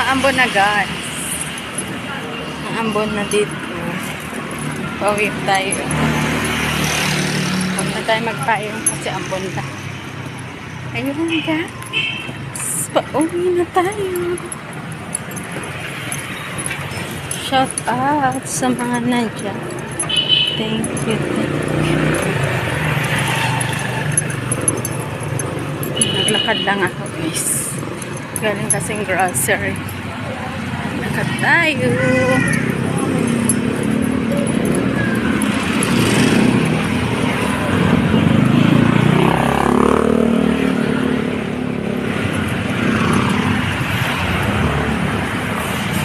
Umaambon na guys. Umaambon na dito. Pauwi tayo. Huwag na tayo magpayong kasi ambon na. Ayun guys. Pauwi na tayo. Shout out sa mga nandiyan. Thank you. Thank you. Naglakad lang ako guys. Galing kasing grocery. Lakad tayo.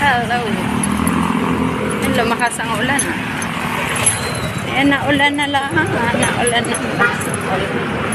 Hello. Lumakas ang ulan ah. Ayan, naulan na lang. Ah, naulan na. Lumakas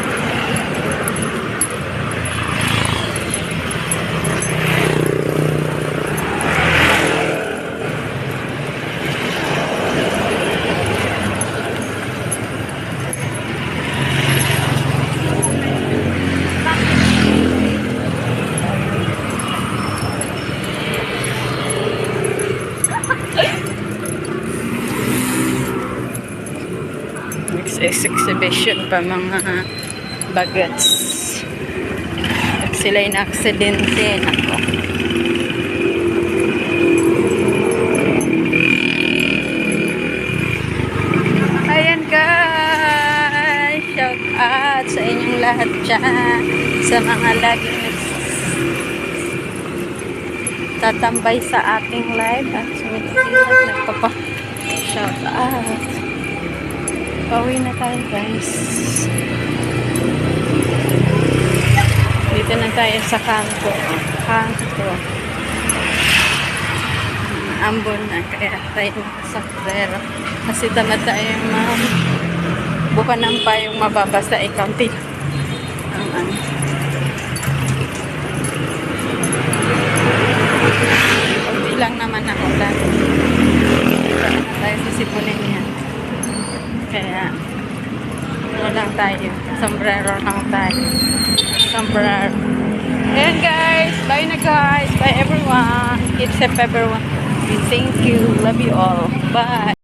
Next is exhibition pa mga bagets. Pag sila'y na-aksidente, nako. Ayan guys! Shout out sa inyong lahat dyan. Sa mga laging tatambay sa ating live at sumisilap nagpapa shout out. Pauwi na tayo guys. Dito na tayo sa kanto. Kanto. Ambon na kaya tayo nakasakrero. Kasi tamad tayo mga buka ng pa yung mababasa ikaunti. Kaya, ano lang tayo. Sombrero lang tayo. Sombrero. Ayan guys. Bye na guys. Bye everyone. Keep safe everyone. Thank you. Love you all. Bye.